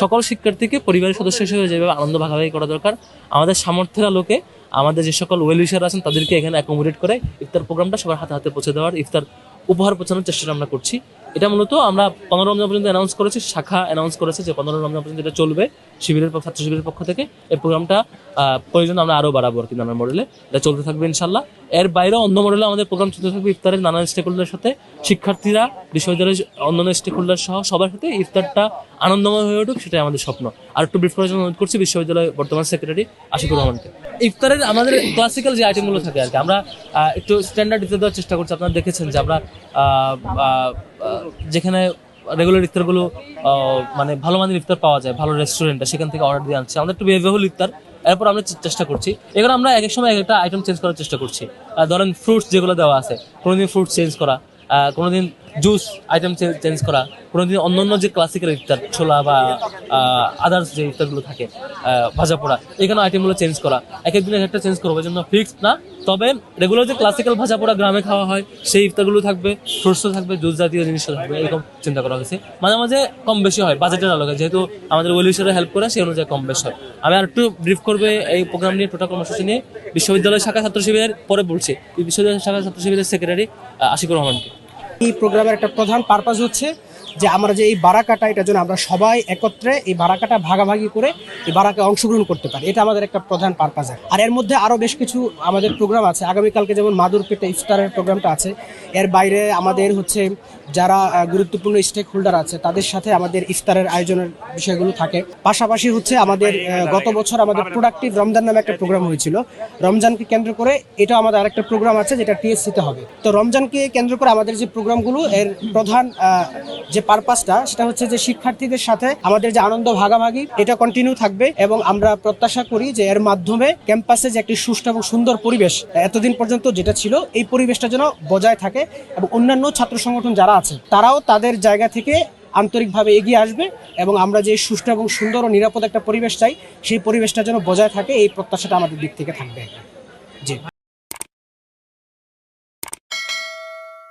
সকল শিক্ষার্থীকে পরিবারের সদস্য হিসেবে যেভাবে আনন্দ ভাগাভাগি করা দরকার, আমাদের সামর্থ্যের আলোকে আমাদের যে সকল ওয়েল উইশার আছেন তাদেরকে এখানে অ্যাকোমোডেট করে ইফতার প্রোগ্রামটা সবার হাতে হাতে পৌঁছে দেওয়ার, ইফতার উপহার পৌঁছানোর চেষ্টা আমরা করছি। এটা মূলত আমরা পনেরো রমজান পর্যন্ত অ্যানাউন্স করেছি, শাখা অ্যানাউন্স করেছে যে পনেরো রমজান পর্যন্ত এটা চলবে, শিবিরের পক্ষ- ছাত্র শিবিরের পক্ষ থেকে। এই প্রোগ্রামটা প্রয়োজন আমরা আরও বাড়াবো আর কি নানান মডেলে এটা চলতে থাকবে ইনশাল্লাহ এর বাইরেও অন্য মডেলে আমাদের প্রোগ্রাম চলতে থাকবে ইফতারের নানান স্টেক হোল্ডারের সাথে। শিক্ষার্থীরা বিশ্ববিদ্যালয়ের অন্যান্য স্টেক হোল্ডার সহ সবার সাথে ইফতারটা আনন্দময় হয়ে উঠুক, সেটাই আমাদের স্বপ্ন। আর একটু ব্রিফ করার জন্য অনুরোধ করছি, বিশ্ববিদ্যালয়ের বর্তমান সেক্রেটারি আশিকুর রহমানকে। ইফতারের আমাদের ক্লাসিক্যাল যে আইটেমগুলো থাকে আর কি, আমরা একটু স্ট্যান্ডার্ড ইফতার দেওয়ার চেষ্টা করছি। আপনারা দেখেছেন যে আমরা যেখানে রেগুলার ইফতারগুলো মানে ভালো মানের ইফতার পাওয়া যায়, ভালো রেস্টুরেন্টে সেখান থেকে অর্ডার দিয়ে আনছি। আমাদের একটু ব্যয়বহুল ইফতার, এরপর আমরা চেষ্টা করছি। এগুলো আমরা এক এক সময় এক একটা আইটেম চেঞ্জ করার চেষ্টা করছি। ধরেন ফ্রুটস যেগুলো দেওয়া আছে, কোনোদিন ফ্রুটস চেঞ্জ করা কোনোদিন জুস আইটেম চেঞ্জ করা। কোনোদিন অন্য অন্য যে ক্লাসিক্যাল ইফতার, ছোলা বা আদার্স যে ইফতারগুলো থাকে ভাজা পোড়া এখানে আইটেমগুলো চেঞ্জ করা। এক একদিন এক একটা চেঞ্জ করব জন্য ফিক্সড না। তবে রেগুলার যে ক্লাসিক্যাল ভাজা পোড়া গ্রামে খাওয়া হয়, সেই ইফতারগুলো থাকবে ফ্রুটসও থাকবে জুস জাতীয় জিনিসও থাকবে, এরকম চিন্তা করা হয়েছে। মাঝে মাঝে কম বেশি হয় বাজেটের আলোকে। যেহেতু আমাদের ওয়েলিশারে হেল্প করে, সেই অনুযায়ী কম বেশি হয়। আমি আর একটু ব্রিফ করবে এই প্রোগ্রাম নিয়ে, টোটাল কর্মসূচি নিয়ে। বিশ্ববিদ্যালয় শাখা ছাত্র শিবিরের পরে বলছি, বিশ্ববিদ্যালয় শাখা ছাত্র শিবিরের সেক্রেটারি আশিকুর রহমানকে। এই প্রোগ্রামের একটা প্রধান পারপাস হচ্ছে যে আমরা যে এই বারাকাটা এটা যেন আমরা সবাই একত্রে এই বারাকাটা ভাগাভাগি করে এই বারাকে অংশগ্রহণ করতে পারি। এটা আমাদের একটা প্রধান পারপাস আর এর মধ্যে আরও বেশ কিছু আমাদের প্রোগ্রাম আছে। আগামীকালকে যেমন মাদুরপেটে ইফতারের প্রোগ্রামটা আছে, এর বাইরে আমাদের হচ্ছে যারা গুরুত্বপূর্ণ স্টেক হোল্ডার আছে, তাদের সাথে আমাদের ইফতারের আয়োজনের বিষয়গুলো থাকে। পাশাপাশি হচ্ছে আমাদের গত বছর আমাদের প্রোডাক্টিভ রমজান নামে একটা প্রোগ্রাম হয়েছিল। রমজানকে কেন্দ্র করে এটা আমাদের আরেকটা প্রোগ্রাম আছে, যেটা টিএসসিতে হবে। তো রমজানকে কেন্দ্র করে আমাদের যে প্রোগ্রামগুলো এর প্রধান যে পারপাসটা সেটা হচ্ছে যে শিক্ষার্থীদের সাথে আমাদের যে আনন্দ ভাগাভাগি, এটা কন্টিনিউ থাকবে এবং আমরা প্রত্যাশা করি যে এর মাধ্যমে ক্যাম্পাসে যে একটি সুষ্ঠু এবং সুন্দর পরিবেশ এতদিন পর্যন্ত যেটা ছিল, এই পরিবেশটা যেন বজায় থাকে এবং অন্যান্য ছাত্র সংগঠন যারা আছে, তারাও তাদের জায়গা থেকে আন্তরিকভাবে এগিয়ে আসবে এবং আমরা যে সুষ্ঠু এবং সুন্দর ও নিরাপদ একটা পরিবেশ চাই, সেই পরিবেশটা যেন বজায় থাকে, এই প্রত্যাশাটা আমাদের দিক থেকে থাকবে। জি।